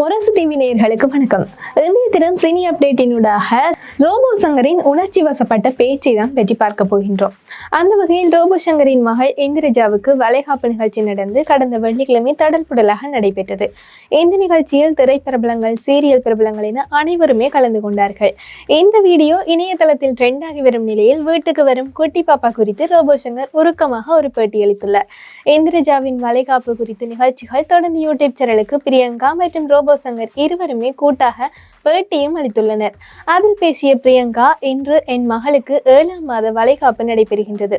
முரசு TV நேயர்களுக்கு வணக்கம். இன்றைய தினம் சினி அப்டேட்டினூடாக ரோபோ சங்கரின் உணர்ச்சி வசப்பட்ட பேச்சை தான் பற்றி பார்க்க போகின்றோம். அந்த வகையில் ரோபோ சங்கரின் மகள் இந்திரஜாவுக்கு வளைகாப்பு நிகழ்ச்சி நடந்து கடந்த வெள்ளிக்கிழமை தடல்புடலாக நடைபெற்றது. இந்த நிகழ்ச்சியில் திரைப்பிரபலங்கள் சீரியல் பிரபலங்கள் என அனைவருமே கலந்து கொண்டார்கள். இந்த வீடியோ இணையதளத்தில் ட்ரெண்ட் ஆகி வரும் நிலையில் வீட்டுக்கு வரும் குட்டி பாப்பா குறித்து ரோபோ சங்கர் உருக்கமாக ஒரு பேட்டியளித்துள்ளார் இந்திரஜாவின் வளைகாப்பு குறித்த நிகழ்ச்சிகள் தொடர்ந்து யூடியூப் சேனலுக்கு பிரியங்கா மற்றும் ரோபோ சங்கர் இருவருமே கூட்டாக பேட்டியும் அளித்துள்ளனர். அதில் பேசிய பிரியங்கா இன்று என் மகளுக்கு ஏழாம் மாத வளைகாப்பு நடைபெறுகின்றது.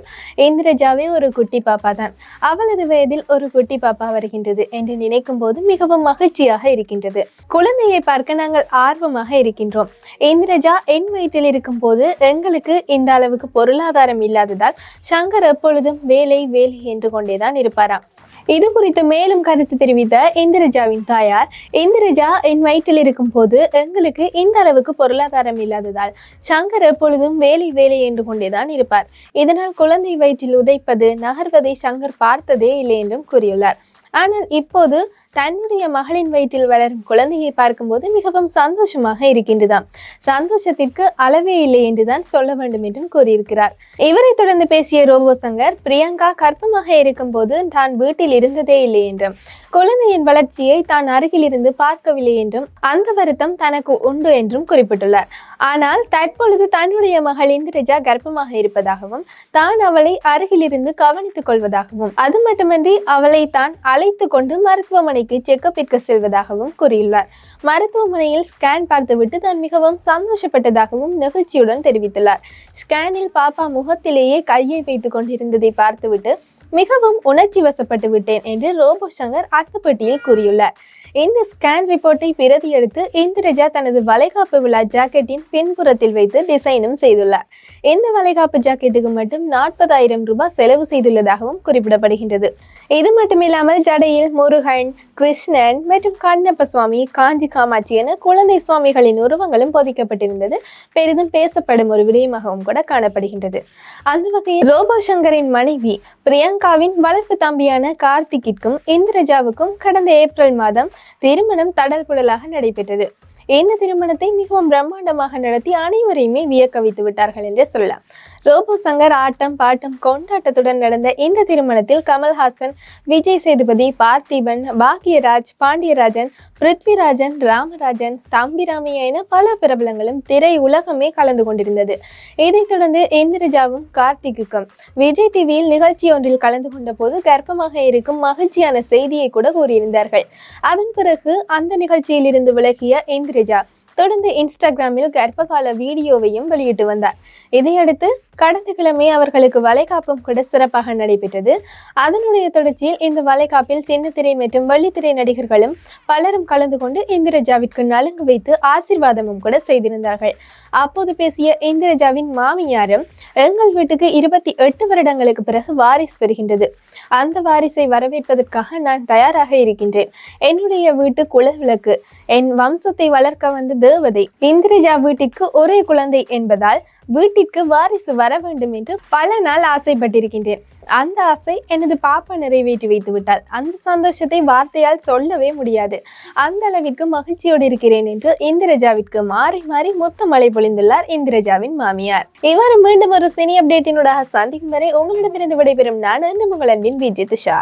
இந்திரஜாவே ஒரு குட்டி பாப்பா தான் அவளது வயதில் ஒரு குட்டி பாப்பா வருகின்றது என்று நினைக்கும் போது மிகவும் மகிழ்ச்சியாக இருக்கின்றது. குழந்தையை பார்க்க நாங்கள் ஆர்வமாக இருக்கின்றோம். இந்திரஜா என் வயிற்றில் இருக்கும் போது எங்களுக்கு இந்த அளவுக்கு பொருளாதாரம் இல்லாததால் சங்கர் எப்பொழுதும் வேலை வேலை என்று கொண்டேதான் இருப்பாராம். இது குறித்து மேலும் கருத்து தெரிவித்த இந்திரஜாவின் தாயார் இந்திரஜா என் வயிற்றில் இருக்கும் போது எங்களுக்கு இந்த அளவுக்கு பொருளாதாரம் இல்லாததால் சங்கர் எப்பொழுதும் வேலை வேலை என்று கொண்டேதான் இருப்பார். இதனால் குழந்தை வயிற்றில் உதைப்பது நகர்வதை சங்கர் பார்த்ததே இல்லை என்றும் கூறியுள்ளார். ஆனால் இப்போது தன்னுடைய மகளின் வயிற்றில் வளரும் குழந்தையை பார்க்கும்போது மிகவும் சந்தோஷமாக இருக்கின்றதாம் சந்தோஷத்திற்கு அளவே இல்லை என்றுதான் சொல்ல வேண்டும் என்றும் கூறியிருக்கிறார். இவரை தொடர்ந்து பேசிய ரோபோ சங்கர் பிரியங்கா கர்ப்பமாக இருக்கும் போது தான் வீட்டில் இருந்ததே இல்லை என்றும் குழந்தையின் வளர்ச்சியை தான் அருகில் இருந்து பார்க்கவில்லை என்றும் அந்த வருத்தம் தனக்கு உண்டு என்றும் குறிப்பிட்டுள்ளார். ஆனால் தற்பொழுது தன்னுடைய மகள் இந்திரஜா கர்ப்பமாக இருப்பதாகவும் தான் அவளை அருகில் இருந்து கவனித்துக் கொள்வதாகவும் அது மட்டுமின்றி அவளை தான் அழைத்து கொண்டு மருத்துவமனைக்கு செக்கப்பிற்கு செல்வதாகவும் கூறியுள்ளார். மருத்துவமனையில் ஸ்கேன் பார்த்துவிட்டு தான் மிகவும் சந்தோஷப்பட்டதாகவும் நெகிழ்ச்சியுடன் தெரிவித்துள்ளார். ஸ்கேனில் பாப்பா முகத்திலேயே கையை வைத்துக் கொண்டிருந்ததை பார்த்துவிட்டு மிகவும் உணர்ச்சி வசப்பட்டு விட்டேன் என்று ரோபோ சங்கர் அத்துப்பட்டியில் கூறியுள்ளார். இந்த ஸ்கேன் ரிப்போர்ட்டை பிரதி எடுத்து இந்திரஜா தனது வளைகாப்பு விழா ஜாக்கெட்டின் பின்புறத்தில் வைத்து டிசைனும் செய்துள்ளார். இந்த வளைகாப்பு ஜாக்கெட்டுக்கு மட்டும் நாற்பதாயிரம் ரூபாய் செலவு செய்துள்ளதாகவும் குறிப்பிடப்படுகின்றது. இது மட்டுமில்லாமல் ஜடையில் முருகன் கிருஷ்ணன் மற்றும் கண்ணப்ப சுவாமி காஞ்சி காமாட்சி என குழந்தை சுவாமிகளின் உருவங்களும் பொதிக்கப்பட்டிருந்தது. பெரிதும் பேசப்படும் ஒரு விடயமாகவும் கூட காணப்படுகின்றது. அந்த வகையில் ரோபோ சங்கரின் மனைவி பிரியங்கா பிரியங்காவின் வளர்ப்பு தம்பியான கார்த்திகிற்கும் இந்திரஜாவுக்கும் கடந்த ஏப்ரல் மாதம் திருமணம் தடல் புடலாக நடைபெற்றது. இந்த திருமணத்தை மிகவும் பிரம்மாண்டமாக நடத்தி அனைவரையுமே வியக்க வைத்து விட்டார்கள் என்றே சொல்லலாம். ரோபோ சங்கர் ஆட்டம் பாட்டம் கொண்டாட்டத்துடன் நடந்த இந்த திருமணத்தில் கமல்ஹாசன் விஜய் சேதுபதி பார்த்திபன் பாக்யராஜ் பாண்டியராஜன் பிருத்விராஜன் ராமராஜன் தம்பிராமையா என பல பிரபலங்களும் திரை உலகமே கலந்து கொண்டிருந்தது. இதைத் தொடர்ந்து இந்திரஜாவும் கார்த்திக்குக்கும் விஜய் டிவியில் நிகழ்ச்சி ஒன்றில் கலந்து கொண்ட போது கர்ப்பமாக இருக்கும் மகிழ்ச்சியான செய்தியை கூட கூறியிருந்தார்கள். அதன் பிறகு அந்த நிகழ்ச்சியில் இருந்து விலகிய இந்திரஜா தொடர்ந்து இன்ஸ்டாகிராமில் கர்ப்பகால வீடியோவையும் வெளியிட்டு வந்தார். இதையடுத்து கடந்த கிழமை அவர்களுக்கு வளைகாப்பும் கூட சிறப்பாக நடைபெற்றது. அதனுடைய தொடர்ச்சியில் இந்த வளைகாப்பில் திரை மற்றும் வெள்ளித்திரை நடிகர்களும் பலரும் கலந்து கொண்டு இந்திரஜாவிற்கு நலுங்கு வைத்து ஆசீர்வாதமும் கூட செய்திருந்தார்கள். அப்போது பேசிய இந்திரஜாவின் மாமியாரும் எங்கள் வீட்டுக்கு இருபத்தி எட்டு வருடங்களுக்கு பிறகு வாரிசு வருகின்றது. அந்த வாரிசை வரவேற்பதற்காக நான் தயாராக இருக்கின்றேன். என்னுடைய வீட்டு குலவிளக்கு என் வம்சத்தை வளர்க்க வந்த தேவதை இந்திரஜா வீட்டிற்கு ஒரே குழந்தை என்பதால் வீட்டிற்கு வாரிசு வர வர வேண்டும் என்று பல நாள் ஆசைப்பட்டிருக்கின்றேன். அந்த ஆசை எனது பாப்பா நிறைவேற்றி வைத்து விட்டால் அந்த சந்தோஷத்தை வார்த்தையால் சொல்லவே முடியாது. அந்த அளவிற்கு மகிழ்ச்சியோடு இருக்கிறேன் என்று இந்திரஜாவிற்கு மாறி மாறி மொத்த மழை பொழிந்துள்ளார் இந்திரஜாவின் மாமியார். இவ்வாறு மீண்டும் ஒரு சினி அப்டேட்டினூடாக சந்திக்கும் வரை உங்களிடமிருந்து விடைபெறும் நான் என்று உங்கள் அன்பின் விஜய் துஷா